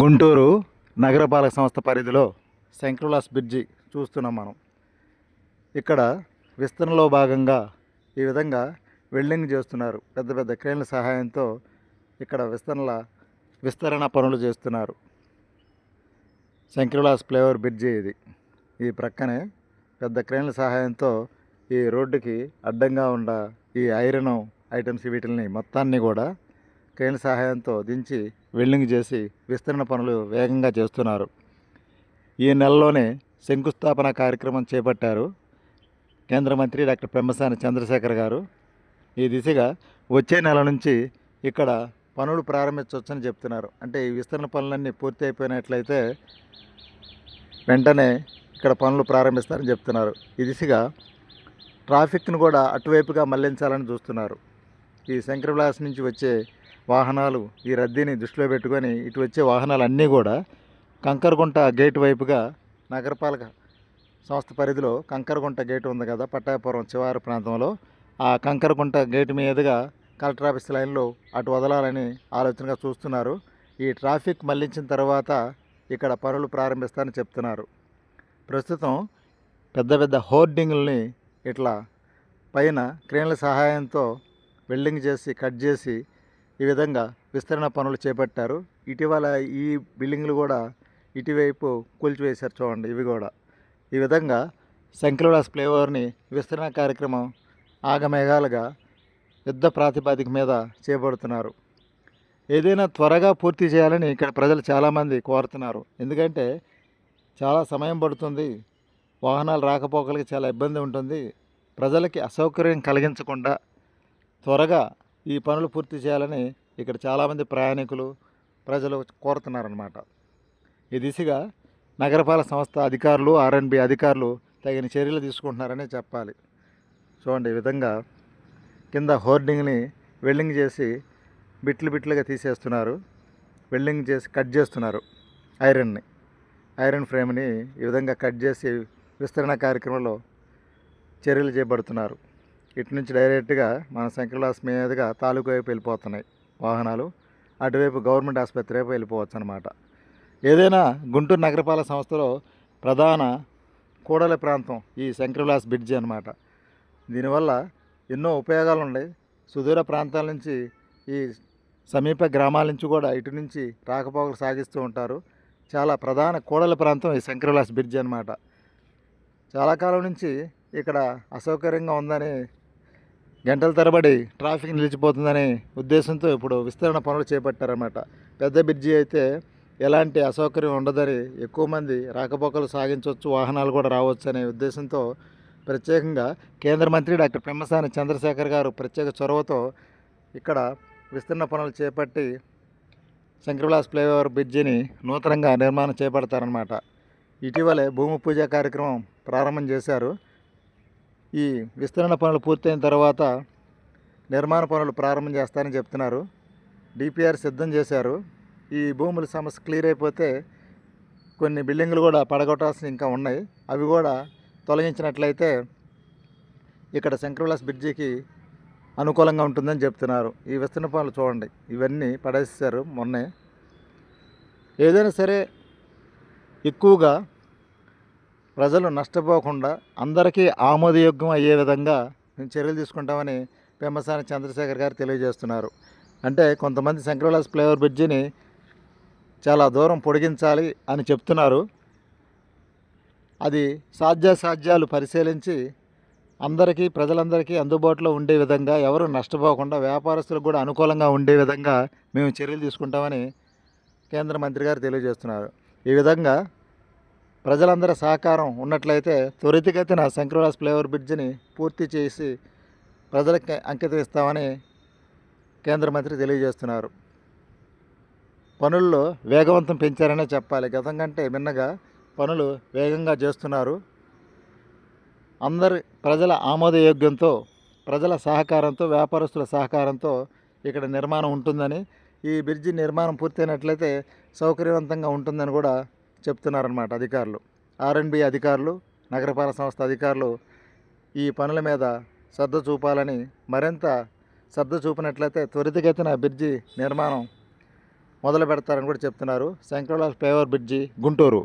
గుంటూరు నగరపాలక సంస్థ పరిధిలో శంకరులాస్ బ్రిడ్జి చూస్తున్నాం మనం. ఇక్కడ విస్తరణలో భాగంగా ఈ విధంగా వెల్డింగ్ చేస్తున్నారు. పెద్ద పెద్ద క్రేన్ల సహాయంతో ఇక్కడ విస్తరణల విస్తరణ పనులు చేస్తున్నారు. శంకరులాస్ ఫ్లేవర్ బ్రిడ్జి ఇది. ఈ ప్రక్కనే పెద్ద క్రేన్ల సహాయంతో ఈ రోడ్డుకి అడ్డంగా ఉన్న ఈ ఐరన్ ఐటమ్స్ వీటిని మొత్తాన్ని కూడా క్రేన్ సహాయంతో దించి వెల్డింగ్ చేసి విస్తరణ పనులు వేగంగా చేస్తున్నారు. ఈ నెలలోనే శంకుస్థాపన కార్యక్రమం చేపట్టారు కేంద్ర మంత్రి డాక్టర్ పెమ్మసాని చంద్రశేఖర్ గారు. ఈ దిశగా వచ్చే నెల నుంచి ఇక్కడ పనులు ప్రారంభించవచ్చని చెప్తున్నారు. అంటే ఈ విస్తరణ పనులన్నీ పూర్తి అయిపోయినట్లయితే వెంటనే ఇక్కడ పనులు ప్రారంభిస్తారని చెప్తున్నారు. ఈ దిశగా ట్రాఫిక్ను కూడా అటువైపుగా మళ్ళించాలని చూస్తున్నారు. ఈ శంకర విలాస్ నుంచి వచ్చే వాహనాలు ఈ రద్దీని దృష్టిలో పెట్టుకొని ఇటు వచ్చే వాహనాలు అన్నీ కూడా కంకరగుంట గేట్ వైపుగా నగరపాలక సంస్థ పరిధిలో కంకరగుంట గేట్ ఉంది కదా పట్టాపురం చివరి ప్రాంతంలో. ఆ కంకరగుంట గేట్ మీదుగా కలెక్టర్ ఆఫీస్ లైన్లో అటు వదలాలని ఆలోచనగా చూస్తున్నారు. ఈ ట్రాఫిక్ మళ్ళించిన తర్వాత ఇక్కడ పనులు ప్రారంభిస్తారని చెప్తున్నారు. ప్రస్తుతం పెద్ద పెద్ద హోర్డింగ్లని ఇట్లా పైన క్రేన్ల సహాయంతో వెల్డింగ్ చేసి కట్ చేసి ఈ విధంగా విస్తరణ పనులు చేపట్టారు. ఇటీవల ఈ బిల్డింగ్లు కూడా ఇటువైపు కూల్చివేశారు చూడండి ఇవి కూడా. ఈ విధంగా శంకరవిలాస్ ఫ్లేవర్ని విస్తరణ కార్యక్రమం ఆగమేఘాలుగా యుద్ధ ప్రాతిపదిక మీద చేపడుతున్నారు. ఏదైనా త్వరగా పూర్తి చేయాలని ఇక్కడ ప్రజలు చాలామంది కోరుతున్నారు. ఎందుకంటే చాలా సమయం పడుతుంది. వాహనాలు రాకపోకలకి చాలా ఇబ్బంది ఉంటుంది. ప్రజలకి అసౌకర్యం కలిగించకుండా త్వరగా ఈ పనులు పూర్తి చేయాలని ఇక్కడ చాలామంది ప్రయాణికులు ప్రజలు కోరుతున్నారన్నమాట. ఈ దిశగా నగరపాలక సంస్థ అధికారులు ఆర్ఎన్బి అధికారులు తగిన చర్యలు తీసుకుంటున్నారని చెప్పాలి. చూడండి ఈ విధంగా కింద హోర్డింగ్ని వెల్డింగ్ చేసి బిట్లు బిట్లుగా తీసేస్తున్నారు. వెల్డింగ్ చేసి కట్ చేస్తున్నారు ఐరన్ని. ఐరన్ ఫ్రేమ్ని ఈ విధంగా కట్ చేసి విస్తరణ కార్యక్రమంలో చర్యలు చేపడుతున్నారు. ఇటు నుంచి డైరెక్ట్గా మన శంకర్లాస్ మీదుగా తాలూకు వైపు వెళ్ళిపోతున్నాయి వాహనాలు. అటువైపు గవర్నమెంట్ ఆసుపత్రి వైపు వెళ్ళిపోవచ్చు అనమాట ఏదైనా గుంటూరు నగరపాలక సంస్థలో ప్రధాన కూడల ప్రాంతం ఈ శంకర్లాస్ బ్రిడ్జి అనమాట దీనివల్ల ఎన్నో ఉపయోగాలు ఉన్నాయి. సుదూర ప్రాంతాల నుంచి ఈ సమీప గ్రామాల నుంచి కూడా ఇటు నుంచి రాకపోకలు సాగిస్తూ ఉంటారు. చాలా ప్రధాన కూడల ప్రాంతం ఈ శంకరవిలాస్ బ్రిడ్జ్ అనమాట చాలా కాలం నుంచి ఇక్కడ అసౌకర్యంగా ఉందని గంటల తరబడి ట్రాఫిక్ నిలిచిపోతుందనే ఉద్దేశంతో ఇప్పుడు విస్తరణ పనులు చేపట్టారన్నమాట. పెద్ద బ్రిడ్జి అయితే ఎలాంటి అసౌకర్యం ఉండదని ఎక్కువ మంది రాకపోకలు సాగించవచ్చు వాహనాలు కూడా రావచ్చు అనే ఉద్దేశంతో ప్రత్యేకంగా కేంద్ర మంత్రి డాక్టర్ పెమ్మసాని చంద్రశేఖర్ గారు ప్రత్యేక చొరవతో ఇక్కడ విస్తరణ పనులు చేపట్టి శంకర్విలాస్ ఫ్లైఓవర్ బ్రిడ్జిని నూతనంగా నిర్మాణం చేపడతారనమాట ఇటీవలే భూమి పూజ కార్యక్రమం ప్రారంభం చేశారు. ఈ విస్తరణ పనులు పూర్తయిన తర్వాత నిర్మాణ పనులు ప్రారంభం చేస్తారని చెప్తున్నారు. డిపిఆర్ సిద్ధం చేశారు. ఈ భూముల సమస్య క్లియర్ అయిపోతే కొన్ని బిల్డింగ్లు కూడా పడగొట్టాల్సిన ఇంకా ఉన్నాయి. అవి కూడా తొలగించినట్లయితే ఇక్కడ శంకరవిలాస్ బ్రిడ్జికి అనుకూలంగా ఉంటుందని చెప్తున్నారు. ఈ విస్తరణ పనులు చూడండి. ఇవన్నీ పడేసారు మొన్నే. ఏదైనా సరే ఎక్కువగా ప్రజలు నష్టపోకుండా అందరికీ ఆమోదయోగ్యం అయ్యే విధంగా మేము చర్యలు తీసుకుంటామని పెమ్మసాని చంద్రశేఖర్ గారు తెలియజేస్తున్నారు. అంటే కొంతమంది శంకరవిలాస్ ఫ్లైఓవర్ బ్రిడ్జిని చాలా దూరం పొడిగించాలి అని చెప్తున్నారు. అది సాధ్యాసాధ్యాలు పరిశీలించి అందరికీ ప్రజలందరికీ అందుబాటులో ఉండే విధంగా ఎవరు నష్టపోకుండా వ్యాపారస్తులకు కూడా అనుకూలంగా ఉండే విధంగా మేము చర్యలు తీసుకుంటామని కేంద్ర మంత్రి గారు తెలియజేస్తున్నారు. ఈ విధంగా ప్రజలందరి సహకారం ఉన్నట్లయితే త్వరితగతిన శంకరవిలాస్ ఫ్లైఓవర్ బ్రిడ్జిని పూర్తి చేసి ప్రజలకి అంకితం ఇస్తామని కేంద్ర మంత్రి తెలియజేస్తున్నారు. పనుల్లో వేగవంతం పెంచారనే చెప్పాలి. గతం కంటే మిన్నగా పనులు వేగంగా చేస్తున్నారు. అందరి ప్రజల ఆమోదయోగ్యంతో ప్రజల సహకారంతో వ్యాపారస్తుల సహకారంతో ఇక్కడ నిర్మాణం ఉంటుందని ఈ బ్రిడ్జి నిర్మాణం పూర్తయినట్లయితే సౌకర్యవంతంగా ఉంటుందని కూడా చెప్తున్నారన్నమాట అధికారులు. ఆర్ఎన్బి అధికారులు నగరపాలక సంస్థ అధికారులు ఈ పనుల మీద శ్రద్ధ చూపాలని మరింత శ్రద్ధ చూపినట్లయితే త్వరితగతిన బ్రిడ్జి నిర్మాణం మొదలు పెడతారని కూడా చెప్తున్నారు. Shankarlal flyover bridge Guntur.